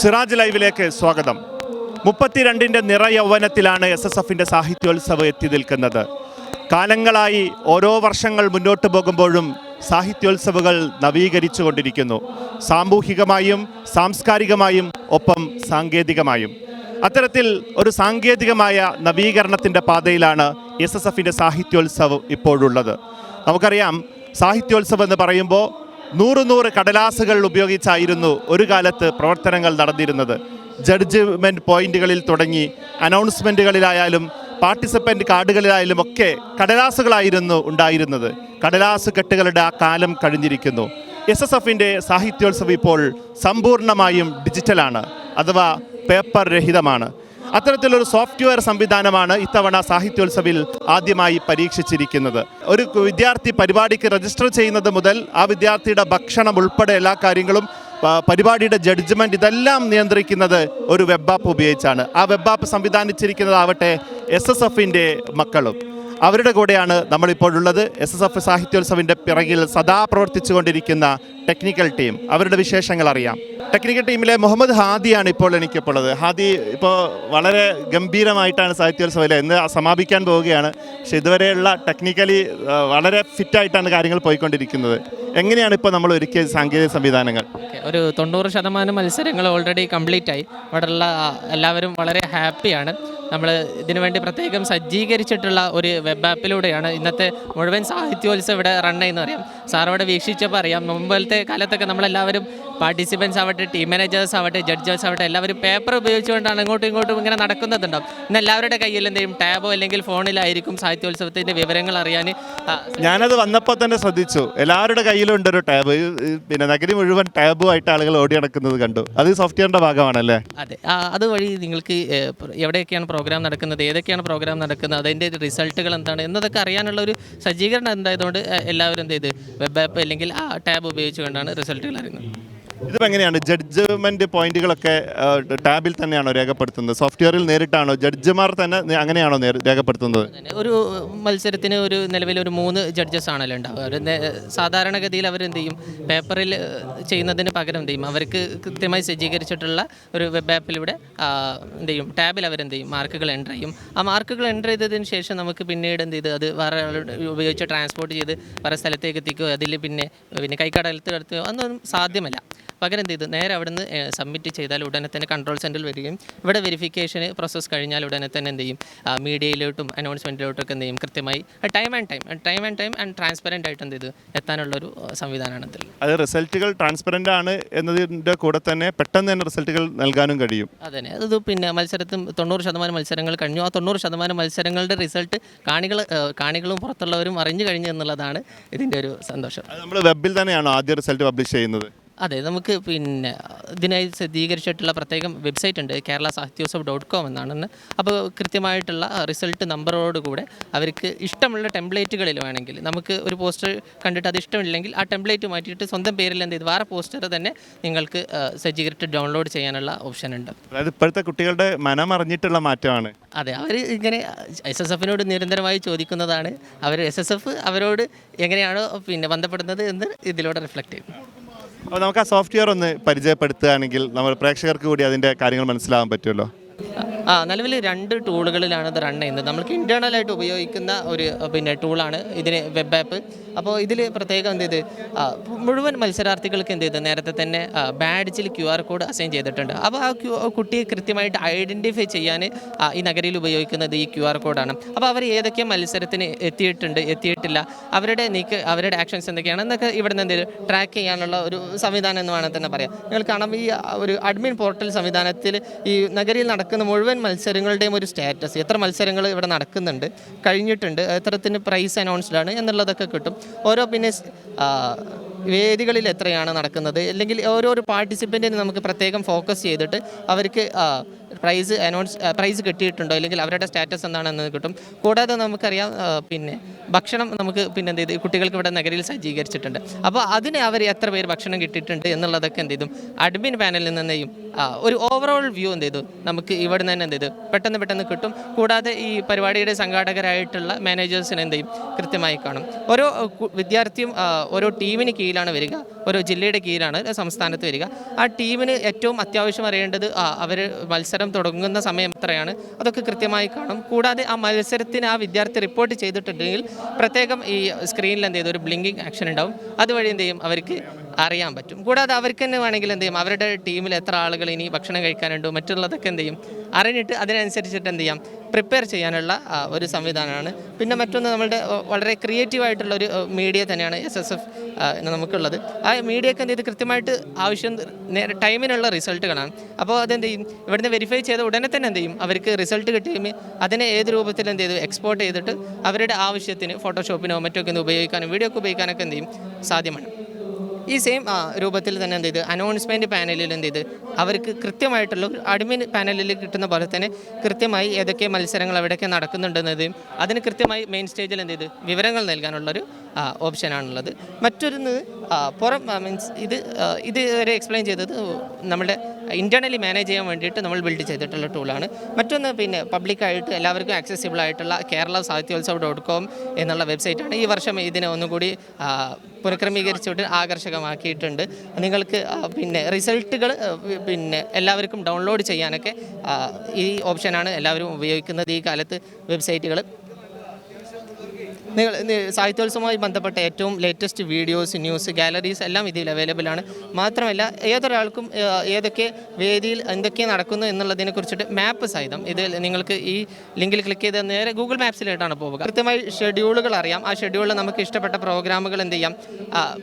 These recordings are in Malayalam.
സിറാജ് ലൈവിലേക്ക് സ്വാഗതം. മുപ്പത്തിരണ്ടിന്റെ നിറയൗവനത്തിലാണ് എസ് എസ് എഫിന്റെ സാഹിത്യോത്സവം എത്തി നിൽക്കുന്നത്. കാലങ്ങളായി ഓരോ വർഷങ്ങൾ മുന്നോട്ട് പോകുമ്പോഴും സാഹിത്യോത്സവങ്ങൾ നവീകരിച്ചു കൊണ്ടിരിക്കുന്നു സാമൂഹികമായും സാംസ്കാരികമായും ഒപ്പം സാങ്കേതികമായും. അത്തരത്തിൽ ഒരു സാങ്കേതികമായ നവീകരണത്തിന്റെ പാതയിലാണ് എസ് എസ് എഫിന്റെ സാഹിത്യോത്സവം ഇപ്പോഴുള്ളത്. നമുക്കറിയാം സാഹിത്യോത്സവം എന്ന് പറയുമ്പോൾ നൂറ് നൂറ് കടലാസുകൾ ഉപയോഗിച്ചായിരുന്നു ഒരു കാലത്ത് പ്രവർത്തനങ്ങൾ നടന്നിരുന്നത്. ജഡ്ജ്മെന്റ് പോയിന്റുകളിൽ തുടങ്ങി അനൗൺസ്മെന്റുകളിലായാലും പാർട്ടിസിപ്പന്റ് കാർഡുകളിലായാലും ഒക്കെ കടലാസുകളായിരുന്നു ഉണ്ടായിരുന്നത്. കടലാസ് കെട്ടുകളുടെ ആ കാലം കഴിഞ്ഞിരിക്കുന്നു. എസ് എസ് എഫിന്റെ സാഹിത്യോത്സവം ഇപ്പോൾ സമ്പൂർണമായും ഡിജിറ്റലാണ് അഥവാ പേപ്പർ രഹിതമാണ്. അത്തരത്തിലൊരു സോഫ്റ്റ്വെയർ സംവിധാനമാണ് ഇത്തവണ സാഹിത്യോത്സവിൽ ആദ്യമായി പരീക്ഷിച്ചിരിക്കുന്നത്. ഒരു വിദ്യാർത്ഥി പരിപാടിക്ക് രജിസ്റ്റർ ചെയ്യുന്നത് മുതൽ ആ വിദ്യാർത്ഥിയുടെ ഭക്ഷണം ഉൾപ്പെടെ എല്ലാ കാര്യങ്ങളും പരിപാടിയുടെ ജഡ്ജ്മെന്റ് ഇതെല്ലാം നിയന്ത്രിക്കുന്നത് ഒരു വെബ് ആപ്പ് ഉപയോഗിച്ചാണ്. ആ വെബ് ആപ്പ് സംവിധാനിച്ചിരിക്കുന്നതാവട്ടെ എസ് എസ് എഫിന്റെ മക്കളും. അവരുടെ കൂടെയാണ് നമ്മളിപ്പോഴുള്ളത്. എസ് എസ് എഫ് സാഹിത്യോത്സവിന്റെ പിറകിൽ സദാ പ്രവർത്തിച്ചുകൊണ്ടിരിക്കുന്ന ടെക്നിക്കൽ ടീം അവരുടെ വിശേഷങ്ങൾ അറിയാം. ടെക്നിക്കൽ ടീമിലെ മുഹമ്മദ് ഹാദിയാണ് ഇപ്പോൾ എനിക്കിപ്പോഴത് ഹാദി ഇപ്പോൾ വളരെ ഗംഭീരമായിട്ടാണ് സാഹിത്യോത്സവം ഇന്ന് സമാപിക്കാൻ പോവുകയാണ്. പക്ഷെ ഇതുവരെയുള്ള ടെക്നിക്കലി വളരെ ഫിറ്റായിട്ടാണ് കാര്യങ്ങൾ പോയിക്കൊണ്ടിരിക്കുന്നത്. എങ്ങനെയാണ് ഇപ്പോൾ നമ്മൾ ഒരുക്കിയ സാങ്കേതിക സംവിധാനങ്ങൾ? ഒരു തൊണ്ണൂറ് ശതമാനം മത്സരങ്ങൾ ഓൾറെഡി കംപ്ലീറ്റ് ആയി. അവിടെയുള്ള എല്ലാവരും വളരെ ഹാപ്പിയാണ് നമ്മൾ ഇതിനുവേണ്ടി പ്രത്യേകം സജ്ജീകരിച്ചിട്ടുള്ള ഒരു വെബ് ആപ്പിലൂടെയാണ് ഇന്നത്തെ മുഴുവൻ സാഹിത്യോത്സവം ഇവിടെ റൺ ചെയ്യുന്ന അറിയാം? സാർ അവിടെ വീക്ഷിച്ചപ്പോൾ അറിയാം. മുമ്പത്തെ കാലത്തൊക്കെ നമ്മളെല്ലാവരും പാർട്ടിസിപ്പൻസ് ആവട്ടെ ടീം മാനേജേഴ്സ് ആവട്ടെ ജഡ്ജേഴ്സ് ആവട്ടെ എല്ലാവരും പേപ്പർ ഉപയോഗിച്ചുകൊണ്ടാണ് ഇങ്ങോട്ടും ഇങ്ങോട്ടും ഇങ്ങനെ നടക്കുന്നതുണ്ടാവും. ഇന്ന് എല്ലാവരുടെ കയ്യിൽ എന്തെങ്കിലും ടാബോ അല്ലെങ്കിൽ ഫോണിലായിരിക്കും സാഹിത്യോത്സവത്തിന്റെ വിവരങ്ങൾ അറിയാൻ ഞാനത് വന്നപ്പോൾ തന്നെ ശ്രദ്ധിച്ചു. എല്ലാവരുടെ കയ്യിലുണ്ട് ഒരു ടാബ് പിന്നെ നഗരി മുഴുവൻ ടാബുമായിട്ട് ആളുകൾ ഓടി നടക്കുന്നത് കണ്ടു. അത് സോഫ്റ്റ്വെയറിന്റെ ഭാഗമാണല്ലേ? അതെ. അതുവഴി നിങ്ങൾക്ക് എവിടെയൊക്കെയാണ് പ്രോഗ്രാം നടക്കുന്നത്? ഏതൊക്കെയാണ് പ്രോഗ്രാം നടക്കുന്നത്? അതിന്റെ റിസൾട്ടുകൾ എന്താണ്? എന്നതൊക്കെ അറിയാനുള്ള ഒരു സജ്ജീകരണം എന്തായതുകൊണ്ട് എല്ലാവരും എന്ത് ചെയ്ത് വെബ് ആപ്പ് അല്ലെങ്കിൽ ആ ടാബ് ഉപയോഗിച്ചുകൊണ്ടാണ് റിസൾട്ടുകൾ അറിയുന്നത് ഇതിപ്പോ എങ്ങനെയാണ് ജഡ്ജ്മെന്റ് പോയിന്റുകളൊക്കെ ടാബിൽ തന്നെയാണോ രേഖപ്പെടുത്തുന്നത്? സോഫ്റ്റ്വെയറിൽ നേരിട്ടാണോ ജഡ്ജിമാർ തന്നെ അങ്ങനെയാണോ രേഖപ്പെടുത്തുന്നത്? ഒരു മത്സരത്തിന് ഒരു നിലവിൽ ഒരു മൂന്ന് ജഡ്ജസ് ആണല്ലോ ഉണ്ടാവുക. അവർ സാധാരണഗതിയിൽ അവരെന്ത് ചെയ്യും? പേപ്പറിൽ ചെയ്യുന്നതിന് പകരം എന്ത് ചെയ്യും? അവർക്ക് കൃത്യമായി സജ്ജീകരിച്ചിട്ടുള്ള ഒരു വെബ് ആപ്പിലൂടെ എന്ത് ചെയ്യും? ടാബിൽ അവരെന്ത് ചെയ്യും? മാർക്കുകൾ എന്റർ ചെയ്യും. ആ മാർക്കുകൾ എന്റർ ചെയ്തതിന് ശേഷം നമുക്ക് പിന്നീട് എന്ത് ചെയ്ത് അത് വേറെ ഉപയോഗിച്ച് ട്രാൻസ്പോർട്ട് ചെയ്ത് വേറെ സ്ഥലത്തേക്ക് എത്തിക്കുകയോ അതിൽ പിന്നെ പിന്നെ കൈക്കടലത്ത് എടുത്തുകയോ അതൊന്നും സാധ്യമല്ല. പകരം എന്ത് ചെയ്ത്? നേരെ അവിടെ നിന്ന് സബ്മിറ്റ് ചെയ്താൽ ഉടനെ തന്നെ കൺട്രോൾ സെന്ററിൽ വരികയും ഇവിടെ വെരിഫിക്കേഷൻ പ്രോസസ്സ് കഴിഞ്ഞാൽ ഉടനെ തന്നെ എന്ത് ചെയ്യും? മീഡിയയിലോട്ടും അനൗൺസ്മെന്റിലോട്ടും ഒക്കെ എന്ത് ചെയ്യും? കൃത്യമായി time and time time and time and transparent ആയിട്ട് എന്ത് ചെയ്ത്? എത്താനുള്ളൊരു സംവിധാനമാണ് ഇതിൽ. അത് റിസൾട്ടുകൾ ട്രാൻസ്പെറന്റ് ആണ് എന്നതിന്റെ കൂടെ തന്നെ പെട്ടെന്ന് തന്നെ റിസൾട്ടുകൾ നൽകാനും കഴിയും. അതെ അത് പിന്നെ മത്സരത്തിൽ തൊണ്ണൂറ് ശതമാനം മത്സരങ്ങൾ കഴിഞ്ഞു. ആ തൊണ്ണൂറ് ശതമാനം മത്സരങ്ങളുടെ റിസൾട്ട് കാണികൾ കാണികളും പുറത്തുള്ളവരും അറിഞ്ഞു കഴിഞ്ഞു എന്നുള്ളതാണ് ഇതിന്റെ ഒരു സന്തോഷം. നമ്മൾ വെബിൽ തന്നെയാണോ ആദ്യ റിസൾട്ട് പബ്ലിഷ് ചെയ്യുന്നത്? അതെ നമുക്ക് പിന്നെ ഇതിനായി സജ്ജീകരിച്ചിട്ടുള്ള പ്രത്യേകം വെബ്സൈറ്റ് ഉണ്ട് കേരള സാഹിത്യോത്സവ് ഡോട്ട് കോം എന്നാണ് അപ്പോൾ കൃത്യമായിട്ടുള്ള റിസൾട്ട് നമ്പറോട് കൂടെ അവർക്ക് ഇഷ്ടമുള്ള ടെംപ്ലേറ്റുകളിൽ വേണമെങ്കിൽ നമുക്ക് ഒരു പോസ്റ്റർ കണ്ടിട്ട് അത് ഇഷ്ടമില്ലെങ്കിൽ ആ ടെംപ്ലേറ്റ് മാറ്റിയിട്ട് സ്വന്തം പേരിൽ എന്ത് ചെയ്ത് വേറെ പോസ്റ്റർ തന്നെ നിങ്ങൾക്ക് സജ്ജീകരിച്ച് ഡൗൺലോഡ് ചെയ്യാനുള്ള ഓപ്ഷൻ ഉണ്ട്. അതായത് ഇപ്പോഴത്തെ കുട്ടികളുടെ മനമറിഞ്ഞിട്ടുള്ള മാറ്റമാണ്. അതെ അവർ ഇങ്ങനെ എസ് എസ് എഫിനോട് നിരന്തരമായി ചോദിക്കുന്നതാണ് അവർ എസ് എസ് എഫ് അവരോട് എങ്ങനെയാണോ പിന്നെ ബന്ധപ്പെടുന്നത് എന്ന് ഇതിലൂടെ റിഫ്ലക്റ്റ് ചെയ്യും. അപ്പോൾ നമുക്ക് ആ സോഫ്റ്റ്വെയർ ഒന്ന് പരിചയപ്പെടുത്തുകയാണെങ്കിൽ നമ്മൾ പ്രേക്ഷകർക്ക് കൂടി അതിന്റെ കാര്യങ്ങൾ മനസ്സിലാവാൻ പറ്റുമല്ലോ. ആ നിലവിൽ രണ്ട് ടൂളുകളിലാണ് ഇത് റൺ ചെയ്യുന്നത്. നമുക്ക് ആയിട്ട് ഉപയോഗിക്കുന്ന ഒരു പിന്നെ ടൂളാണ് ഇതിന് വെബ് ആപ്പ് അപ്പോൾ ഇതിൽ പ്രത്യേകം എന്ത് ചെയ്ത് മുഴുവൻ മത്സരാർത്ഥികൾക്ക് എന്ത് ചെയ്ത് നേരത്തെ തന്നെ ബാഡ്ജിൽ ക്യു ആർ കോഡ് അസൈൻ ചെയ്തിട്ടുണ്ട്. അപ്പോൾ ആ ക്യു കുട്ടിയെ കൃത്യമായിട്ട് ഐഡന്റിഫൈ ചെയ്യാൻ ഈ നഗരയിൽ ഉപയോഗിക്കുന്നത് ഈ ക്യു ആർ കോഡാണ് അപ്പോൾ അവർ ഏതൊക്കെ മത്സരത്തിന് എത്തിയിട്ടുണ്ട് എത്തിയിട്ടില്ല അവരുടെ നീക്ക് അവരുടെ ആക്ഷൻസ് എന്തൊക്കെയാണ് എന്നൊക്കെ ഇവിടെ നിന്ന് എന്തെങ്കിലും ട്രാക്ക് ചെയ്യാനുള്ള ഒരു സംവിധാനം എന്ന് വേണമെങ്കിൽ തന്നെ പറയാം. നിങ്ങൾ കാണാം ഈ ഒരു അഡ്മിൻ പോർട്ടൽ സംവിധാനത്തിൽ ഈ നഗരിയിൽ നടക്കുന്ന മുഴുവൻ മത്സരങ്ങളുടെയും ഒരു സ്റ്റാറ്റസ്. എത്ര മത്സരങ്ങൾ ഇവിടെ നടക്കുന്നുണ്ട് കഴിഞ്ഞിട്ടുണ്ട് എത്രത്തിന് പ്രൈസ് അനൗൺസ്ഡാണ് എന്നുള്ളതൊക്കെ കിട്ടും. ഓരോ പിന്നെ വേദികളിൽ എത്രയാണ് നടക്കുന്നത് അല്ലെങ്കിൽ ഓരോരോ പാർട്ടിസിപ്പന്റിന് നമുക്ക് പ്രത്യേകം ഫോക്കസ് ചെയ്തിട്ട് അവർക്ക് പ്രൈസ് അനൗൺസ് പ്രൈസ് കിട്ടിയിട്ടുണ്ടോ? അല്ലെങ്കിൽ അവരുടെ സ്റ്റാറ്റസ് എന്താണെന്ന് കിട്ടും. കൂടാതെ നമുക്കറിയാം പിന്നെ ഭക്ഷണം നമുക്ക് പിന്നെ എന്ത് ചെയ്ത് കുട്ടികൾക്ക് ഇവിടെ നഗരിയിൽ സജ്ജീകരിച്ചിട്ടുണ്ട്. അപ്പോൾ അതിന് അവർ എത്ര പേര് ഭക്ഷണം കിട്ടിയിട്ടുണ്ട് എന്നുള്ളതൊക്കെ എന്ത് ചെയ്തു അഡ്മിൻ പാനലിൽ നിന്നെയും ഒരു ഓവറോൾ വ്യൂ എന്ത് ചെയ്തു നമുക്ക് ഇവിടെ നിന്ന് തന്നെ എന്ത് ചെയ്തു പെട്ടെന്ന് പെട്ടെന്ന് കിട്ടും. കൂടാതെ ഈ പരിപാടിയുടെ സംഘാടകരായിട്ടുള്ള മാനേജേഴ്സിന് ചെയ്യും കൃത്യമായി കാണും. ഓരോ വിദ്യാർത്ഥിയും ഓരോ ടീമിന് കീഴിലാണ് വരിക. ഓരോ ജില്ലയുടെ കീഴിലാണ് സംസ്ഥാനത്ത് വരിക. ആ ടീമിന് ഏറ്റവും അത്യാവശ്യം അറിയേണ്ടത് അവർ മത്സരം തുടങ്ങുന്ന സമയം എത്രയാണ്? അതൊക്കെ കൃത്യമായി കാണും. കൂടാതെ ആ മത്സരത്തിന് ആ വിദ്യാർത്ഥി റിപ്പോർട്ട് ചെയ്തിട്ടുണ്ടെങ്കിൽ പ്രത്യേകം ഈ സ്ക്രീനിൽ എന്ത് ചെയ്തു ഒരു ബ്ലിങ്കിങ് ആക്ഷൻ ഉണ്ടാവും. അതുവഴി എന്ത് ചെയ്യും? അവർക്ക് അറിയാൻ പറ്റും. കൂടാതെ അവർക്ക് തന്നെ വേണമെങ്കിൽ എന്ത് ചെയ്യും? അവരുടെ ടീമിൽ എത്ര ആളുകൾ ഇനി ഭക്ഷണം കഴിക്കാനുണ്ടോ? മറ്റുള്ളതൊക്കെ എന്ത് ചെയ്യും? അറിഞ്ഞിട്ട് അതിനനുസരിച്ചിട്ട് എന്ത് ചെയ്യാം? പ്രിപ്പയർ ചെയ്യാനുള്ള ഒരു സംവിധാനമാണ്. പിന്നെ മറ്റൊന്ന് നമ്മളുടെ വളരെ ക്രിയേറ്റീവ് ആയിട്ടുള്ള ഒരു മീഡിയ തന്നെയാണ് എസ് എസ് എഫ് നമുക്കുള്ളത്. ആ മീഡിയക്ക് എന്ത് ചെയ്ത് കൃത്യമായിട്ട് ആവശ്യം നേരെ ടൈമിനുള്ള റിസൾട്ടുകളാണ് അപ്പോൾ അതെന്ത് ചെയ്യും? ഇവിടുന്ന് വെരിഫൈ ചെയ്ത ഉടനെ തന്നെ എന്ത് ചെയ്യും? അവർക്ക് റിസൾട്ട് കിട്ടിയുമ്പോൾ അതിനെ ഏത് രൂപത്തിൽ എന്ത് ചെയ്തു എക്സ്പോർട്ട് ചെയ്തിട്ട് അവരുടെ ആവശ്യത്തിന് ഫോട്ടോഷോപ്പിനോ മറ്റൊക്കെ ഒന്ന് ഉപയോഗിക്കാനും വീഡിയോ ഒക്കെ ഉപയോഗിക്കാനൊക്കെ എന്ത് ചെയ്യും? സാധ്യമാണ്. ഈ സെയിം രൂപത്തിൽ തന്നെ എന്ത് ചെയ്ത് അനൗൺസ്മെന്റ് പാനലിൽ എന്ത് ചെയ്ത് അവർക്ക് കൃത്യമായിട്ടുള്ള അഡ്മിൻ പാനലിൽ കിട്ടുന്ന പോലെ തന്നെ കൃത്യമായി ഏതൊക്കെ മത്സരങ്ങൾ അവിടെയൊക്കെ നടക്കുന്നുണ്ടെന്നതും അതിന് കൃത്യമായി മെയിൻ സ്റ്റേജിൽ എന്ത് ചെയ്ത് വിവരങ്ങൾ നൽകാനുള്ളൊരു ഓപ്ഷനാണുള്ളത് മറ്റൊന്ന് ആ, പുറം മീൻസ് ഇത് ഇത് വരെ എക്സ്പ്ലെയിൻ ചെയ്തത് നമ്മുടെ ഇന്റേർണലി മാനേജ് ചെയ്യാൻ വേണ്ടിയിട്ട് നമ്മൾ ബിൽഡ് ചെയ്തിട്ടുള്ള ടൂളാണ് മറ്റൊന്ന് പിന്നെ പബ്ലിക്കായിട്ട് എല്ലാവർക്കും ആക്സസിബിൾ ആയിട്ടുള്ള കേരള സാഹിത്യോത്സവ് ഡോട്ട് കോം എന്നുള്ള വെബ്സൈറ്റാണ് ഈ വർഷം ഇതിനെ ഒന്നുകൂടി പുനഃക്രമീകരിച്ചുകൊണ്ട് ആകർഷകമാക്കിയിട്ടുണ്ട്. നിങ്ങൾക്ക് പിന്നെ റിസൾട്ടുകൾ പിന്നെ എല്ലാവർക്കും ഡൗൺലോഡ് ചെയ്യാനൊക്കെ ഈ ഓപ്ഷനാണ് എല്ലാവരും ഉപയോഗിക്കുന്നത് ഈ കാലത്ത് വെബ്സൈറ്റുകൾ സാഹിത്യോത്സവവുമായി ബന്ധപ്പെട്ട ഏറ്റവും ലേറ്റസ്റ്റ് വീഡിയോസ് ന്യൂസ് ഗാലറീസ് എല്ലാം ഇതിൽ അവൈലബിൾ ആണ്. മാത്രമല്ല ഏതൊരാൾക്കും ഏതൊക്കെ വേദിയിൽ എന്തൊക്കെ നടക്കുന്നു എന്നുള്ളതിനെ കുറിച്ചിട്ട് മാപ്പ് സഹിതം ഇത് നിങ്ങൾക്ക് ഈ ലിങ്കിൽ ക്ലിക്ക് ചെയ്ത് നേരെ ഗൂഗിൾ മാപ്സിലായിട്ടാണ് പോവുക. കൃത്യമായി ഷെഡ്യൂളുകൾ അറിയാം. ആ ഷെഡ്യൂളിൽ നമുക്ക് ഇഷ്ടപ്പെട്ട പ്രോഗ്രാമുകൾ എന്ത് ചെയ്യാം?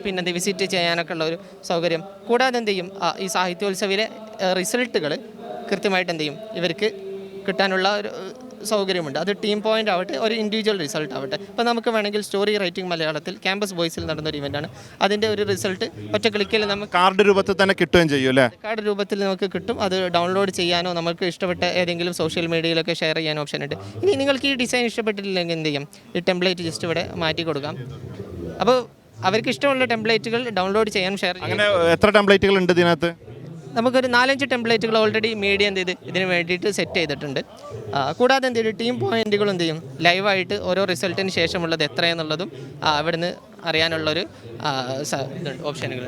പിന്നെ എന്ത് വിസിറ്റ് ചെയ്യാനൊക്കെ ഉള്ള ഒരു സൗകര്യം. കൂടാതെ എന്ത് ചെയ്യും? ഈ സാഹിത്യോത്സവിലെ റിസൾട്ടുകൾ കൃത്യമായിട്ട് എന്ത് ചെയ്യും? ഇവർക്ക് കിട്ടാനുള്ള ഒരു സൗകര്യമുണ്ട്. അത് ടീം പോയിന്റ് ആവട്ടെ ഒരു ഇൻഡിവിജ്വൽ റിസൾട്ട് ആവട്ടെ. ഇപ്പോൾ നമുക്ക് വേണമെങ്കിൽ സ്റ്റോറി റൈറ്റിംഗ് മലയാളത്തിൽ ക്യാമ്പസ് ബോയ്സിൽ നടന്ന ഒരു ഇവന്റാണ് അതിന്റെ ഒരു റിസൾട്ട് ഒറ്റ ക്ലിക്കിൽ നമുക്ക് കാർഡ് രൂപത്തിൽ തന്നെ കിട്ടുകയും ചെയ്യും അല്ലേ? കാർഡ് രൂപത്തിൽ നമുക്ക് കിട്ടും. അത് ഡൗൺലോഡ് ചെയ്യാനോ നമുക്ക് ഇഷ്ടപ്പെട്ട ഏതെങ്കിലും സോഷ്യൽ മീഡിയയിലൊക്കെ ഷെയർ ചെയ്യാൻ ഓപ്ഷൻ ഉണ്ട്. ഇനി നിങ്ങൾക്ക് ഈ ഡിസൈൻ ഇഷ്ടപ്പെട്ടില്ലെങ്കിൽ എന്ത് ചെയ്യും? ഈ ടെംപ്ലേറ്റ് ജസ്റ്റ് ഇവിടെ മാറ്റി കൊടുക്കാം. അപ്പോൾ അവർക്ക് ഇഷ്ടമുള്ള ടെംപ്ലേറ്റുകൾ ഡൗൺലോഡ് ചെയ്യാൻ ഷെയർ ചെയ്യാം അങ്ങനെ എത്ര ടെംപ്ലേറ്റുകൾ ഉണ്ട് ഇതിനകത്ത്? നമുക്കൊരു നാലഞ്ച് ടെംപ്ലേറ്റുകൾ ഓൾറെഡി മീഡിയ എന്ത് ചെയ്ത് ഇതിന് വേണ്ടിയിട്ട് സെറ്റ് ചെയ്തിട്ടുണ്ട്. കൂടാതെ എന്ത് ചെയ്യും? ടീം പോയിന്റുകൾ എന്ത് ചെയ്യും? ലൈവായിട്ട് ഓരോ റിസൾട്ടിന് ശേഷമുള്ളത് എത്രയെന്നുള്ളതും അവിടുന്ന് അറിയാനുള്ളൊരു ഓപ്ഷനുകൾ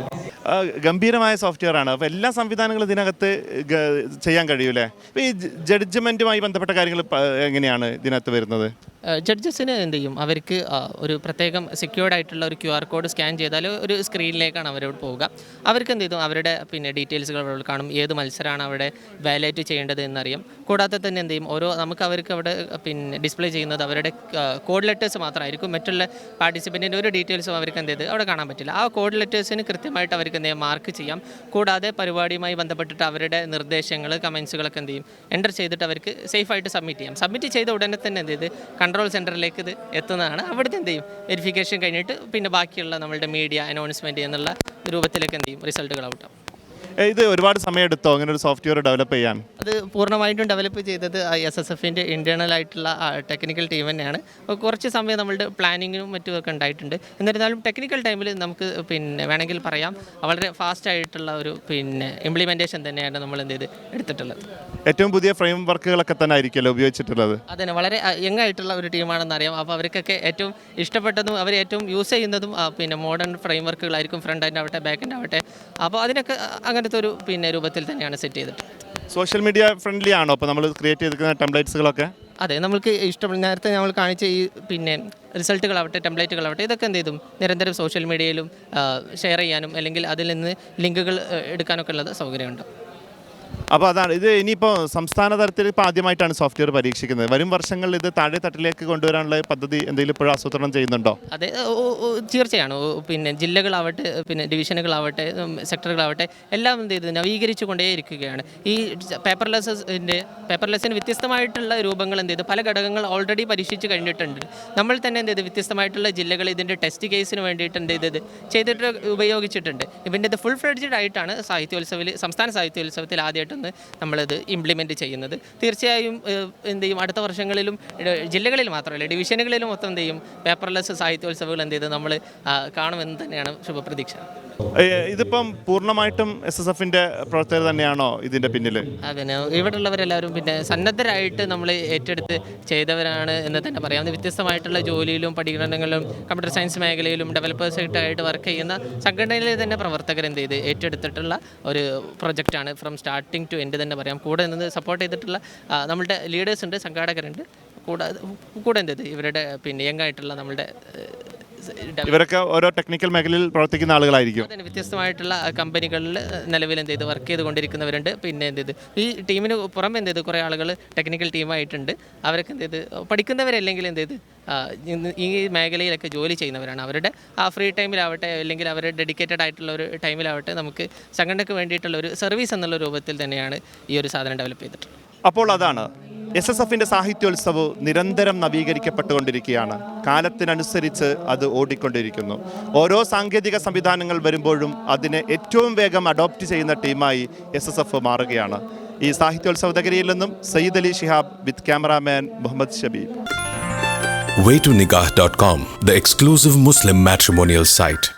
ഗംഭീരമായ സോഫ്റ്റ്വെയർ ആണ്. അപ്പോൾ എല്ലാ സംവിധാനങ്ങളും ഇതിനകത്ത് ചെയ്യാൻ കഴിയൂലേ അപ്പോൾ ഈ ജഡ്ജ്മെന്റുമായി ബന്ധപ്പെട്ട കാര്യങ്ങൾ എങ്ങനെയാണ് ഇതിനകത്ത് വരുന്നത്? ജഡ്ജസിന് എന്ത് ചെയ്യും? അവർക്ക് ഒരു പ്രത്യേകം സെക്യൂർഡ് ആയിട്ടുള്ള ഒരു ക്യു ആർ കോഡ് സ്കാൻ ചെയ്താൽ ഒരു സ്ക്രീനിലേക്കാണ് അവരോട് പോവുക. അവർക്ക് എന്ത് ചെയ്തു അവരുടെ പിന്നെ ഡീറ്റെയിൽസുകൾ അവരോട് കാണും. ഏത് മത്സരമാണ് അവിടെ വാലേറ്റ് ചെയ്യേണ്ടത് എന്നറിയാം. കൂടാതെ തന്നെ എന്ത് ചെയ്യും? ഓരോ നമുക്ക് അവർക്ക് അവിടെ പിന്നെ ഡിസ്പ്ലേ ചെയ്യുന്നത് അവരുടെ കോഡ് ലെറ്റേഴ്സ് മാത്രമായിരിക്കും. മറ്റുള്ള പാർട്ടിസിപ്പന്റിന്റെ ഒരു ഡീറ്റെയിൽസും അവർക്ക് എന്ത് ചെയ്ത് അവിടെ കാണാൻ പറ്റില്ല. ആ കോഡ് ലെറ്റേഴ്സിന് കൃത്യമായിട്ട് അവർക്ക് എന്ത് മാർക്ക് ചെയ്യാം. കൂടാതെ പരിപാടിയുമായി ബന്ധപ്പെട്ടിട്ട് അവരുടെ നിർദ്ദേശങ്ങൾ കമൻസുകളൊക്കെ എന്ത് ചെയ്യും? എന്റർ ചെയ്തിട്ട് അവർക്ക് സേഫായിട്ട് സബ്മിറ്റ് ചെയ്യാം. സബ്മിറ്റ് ചെയ്ത ഉടനെ തന്നെ എന്ത് ചെയ്ത്? കൺട്രോൾ സെന്ററിലേക്ക് ഇത് എത്തുന്നതാണ്. അവിടുത്തെ എന്ത് ചെയ്യും? വെരിഫിക്കേഷൻ കഴിഞ്ഞിട്ട് പിന്നെ ബാക്കിയുള്ള നമ്മളുടെ മീഡിയ അനൗൺസ്മെന്റ് എന്നുള്ള രൂപത്തിലേക്ക് എന്ത് ചെയ്യും? റിസൾട്ടുകൾ ഔട്ടാവും ഇത് ഒരുപാട് സമയം എടുത്തോ അങ്ങനെ ഒരു സോഫ്റ്റ്വെയർ ഡെവലപ്പ് ചെയ്യാൻ? അത് പൂർണമായിട്ടും ഡെവലപ്പ് ചെയ്തത് എസ് എസ് എഫിന്റെ ഇന്റേർണൽ ആയിട്ടുള്ള ടെക്നിക്കൽ ടീം തന്നെയാണ്. അപ്പോൾ കുറച്ച് സമയം നമ്മളുടെ പ്ലാനിങ്ങും മറ്റുമൊക്കെ ഉണ്ടായിട്ടുണ്ട്. എന്നിരുന്നാലും ടെക്നിക്കൽ ടൈമിൽ നമുക്ക് പിന്നെ വേണമെങ്കിൽ പറയാം. വളരെ ഫാസ്റ്റ് ആയിട്ടുള്ള ഒരു പിന്നെ ഇംപ്ലിമെന്റേഷൻ തന്നെയാണ് നമ്മൾ എന്ത് ചെയ്ത് എടുത്തിട്ടുള്ളത്. ഏറ്റവും പുതിയ ഫ്രെയിം വർക്കുകളൊക്കെ തന്നെ ആയിരിക്കുമല്ലോ ഉപയോഗിച്ചിട്ടുള്ളത്? അതന്നെ വളരെ യങ് ആയിട്ടുള്ള ഒരു ടീമാണെന്ന് അറിയാം. അപ്പോൾ അവർക്കൊക്കെ ഏറ്റവും ഇഷ്ടപ്പെട്ടതും അവർ ഏറ്റവും യൂസ് ചെയ്യുന്നതും പിന്നെ മോഡേൺ ഫ്രെയിം വർക്കുകളായിരിക്കും ഫ്രണ്ട് ആൻഡ് ആവട്ടെ ബാക്ക് ആൻഡ് ആവട്ടെ. അപ്പോൾ അതിനൊക്കെ അങ്ങനത്തെ ഒരു പിന്നെ രൂപത്തിൽ തന്നെയാണ് സെറ്റ് ചെയ്തിട്ടുള്ളത്. സോഷ്യൽ മീഡിയ ഫ്രണ്ട്ലി ആണോ? അപ്പോൾ നമ്മൾ ക്രിയേറ്റ് ചെയ്തിരിക്കുന്ന ടെംപ്ലേറ്റ്സുകളൊക്കെ അതെ നമ്മൾക്ക് ഇഷ്ടപ്പെട്ട നേരത്തെ നമ്മൾ കാണിച്ച ഈ പിന്നെ റിസൾട്ടുകളാവട്ടെ ടെംപ്ലേറ്റുകളാവട്ടെ ഇതൊക്കെ എന്ത് ചെയ്തും? നിരന്തരം സോഷ്യൽ മീഡിയയിലും ഷെയർ ചെയ്യാനും അല്ലെങ്കിൽ അതിൽ നിന്ന് ലിങ്കുകൾ എടുക്കാനൊക്കെ ഉള്ളത് സൗകര്യമുണ്ട്. അപ്പോൾ അതാണ്. ഇത് ഇനിയിപ്പോൾ സംസ്ഥാന തലത്തിൽ ഇപ്പോൾ ആദ്യമായിട്ടാണ് സോഫ്റ്റ്വെയർ പരീക്ഷിക്കുന്നത്. വരും വർഷങ്ങളിൽ ഇത് താഴെ തട്ടിലേക്ക് കൊണ്ടുവരാനുള്ള പദ്ധതി എന്തെങ്കിലും ഇപ്പോഴും ആസൂത്രണം ചെയ്യുന്നുണ്ടോ? അതെ തീർച്ചയാണ്. പിന്നെ ജില്ലകളാവട്ടെ പിന്നെ ഡിവിഷനുകളാവട്ടെ സെക്ടറുകളാവട്ടെ എല്ലാം എന്ത് ചെയ്ത് നവീകരിച്ചു കൊണ്ടേയിരിക്കുകയാണ് ഈ പേപ്പർലെസ്സിന്റെ പേപ്പർലെസ്സിന് വ്യത്യസ്തമായിട്ടുള്ള രൂപങ്ങൾ എന്ത് ചെയ്തു? പല ഘടകങ്ങൾ ഓൾറെഡി പരീക്ഷിച്ച് കഴിഞ്ഞിട്ടുണ്ട്. നമ്മൾ തന്നെ എന്ത് ചെയ്ത്? വ്യത്യസ്തമായിട്ടുള്ള ജില്ലകൾ ഇതിന്റെ ടെസ്റ്റ് കേസിന് വേണ്ടിയിട്ട് എന്ത് ചെയ്തത്? ചെയ്തിട്ട് ഉപയോഗിച്ചിട്ടുണ്ട്. ഇവന്റെ ഇത് ഫുൾ ഫ്ലെഡ്ജഡ് ആയിട്ടാണ് സാഹിത്യോത്സവത്തിൽ സംസ്ഥാന സാഹിത്യോത്സവത്തിൽ ആദ്യമായിട്ടൊന്ന് നമ്മളത് ഇംപ്ലിമെന്റ് ചെയ്യുന്നത്. തീർച്ചയായും എന്ത് ചെയ്യും? അടുത്ത വർഷങ്ങളിലും ജില്ലകളിൽ മാത്രമല്ല ഡിവിഷനുകളിലും മൊത്തം എന്ത് ചെയ്യും? പേപ്പർലെസ് സാഹിത്യോത്സവങ്ങൾ എന്ത് ചെയ്ത് നമ്മൾ കാണുമെന്ന് തന്നെയാണ് ശുഭപ്രതീക്ഷ. ഇതിപ്പം പൂർണമായിട്ടും എസ് എസ് എഫിന്റെ പ്രവർത്തകർ തന്നെയാണോ ഇതിന്റെ പിന്നിൽ അതിന് ഇവിടെയുള്ളവരെല്ലാവരും പിന്നെ സന്നദ്ധരായിട്ട് നമ്മൾ ഏറ്റെടുത്ത് ചെയ്തവരാണ് എന്ന് തന്നെ പറയാം. വ്യത്യസ്തമായിട്ടുള്ള ജോലിയിലും പഠിക്കണങ്ങളിലും കമ്പ്യൂട്ടർ സയൻസ് മേഖലയിലും ഡെവലപ്പേഴ്സായിട്ട് വർക്ക് ചെയ്യുന്ന സംഘടനയിലെ തന്നെ പ്രവർത്തകർ എന്ത് ചെയ്ത് ഏറ്റെടുത്തിട്ടുള്ള ഒരു പ്രൊജക്റ്റാണ് ഫ്രം സ്റ്റാർട്ടിങ് ടു എൻഡ് തന്നെ പറയാം. കൂടെ നിന്ന് സപ്പോർട്ട് ചെയ്തിട്ടുള്ള നമ്മുടെ ലീഡേഴ്സ് ഉണ്ട് സംഘാടകരുണ്ട്. കൂടാതെ കൂടെ എന്ത് ഇവരുടെ പിന്നെ യങ് ആയിട്ടുള്ള ഇവരൊക്കെ ഓരോ ടെക്നിക്കൽ മേഖലയിൽ പ്രവർത്തിക്കുന്ന ആളുകളായിരിക്കും. അതന്നെ വ്യത്യസ്തമായിട്ടുള്ള കമ്പനികളിൽ നിലവിൽ എന്ത് ചെയ്ത് വർക്ക് ചെയ്തുകൊണ്ടിരിക്കുന്നവരുണ്ട്. പിന്നെ എന്ത് ചെയ്ത് ഈ ടീമിന് പുറമെ എന്ത് ചെയ്ത് കുറേ ആളുകൾ ടെക്നിക്കൽ ടീമായിട്ടുണ്ട് അവരൊക്കെ എന്ത് ചെയ്ത് പഠിക്കുന്നവരല്ലെങ്കിൽ എന്ത് ചെയ്ത് ആ, ഇന്ന് ഈ മേഖലയിലൊക്കെ ജോലി ചെയ്യുന്നവരാണ്. അവരുടെ ആ ഫ്രീ ടൈമിലാവട്ടെ അല്ലെങ്കിൽ അവർ ഡെഡിക്കേറ്റഡ് ആയിട്ടുള്ള ഒരു ടൈമിലാവട്ടെ നമുക്ക് സംഘടനയ്ക്ക് വേണ്ടിയിട്ടുള്ള ഒരു സർവീസ് എന്നുള്ള രൂപത്തിൽ തന്നെയാണ് ഈ ഒരു സാധനം ഡെവലപ്പ് ചെയ്തിട്ടുള്ളത്. അപ്പോൾ അതാണ് എസ് എസ് എഫിന്റെ സാഹിത്യോത്സവം നിരന്തരം നവീകരിക്കപ്പെട്ടുകൊണ്ടിരിക്കുകയാണ്. കാലത്തിനനുസരിച്ച് അത് ഓടിക്കൊണ്ടിരിക്കുന്നു. ഓരോ സാങ്കേതിക സംവിധാനങ്ങൾ വരുമ്പോഴും അതിനെ ഏറ്റവും വേഗം അഡോപ്റ്റ് ചെയ്യുന്ന ടീമായി എസ് എസ് എഫ് മാറുകയാണ്. ഈ സാഹിത്യോത്സവ നഗരിയിൽ നിന്നും Sayyid Ali Shihab with cameraman Muhammad Shabeeb. Waytonikah.com, the exclusive Muslim matrimonial site.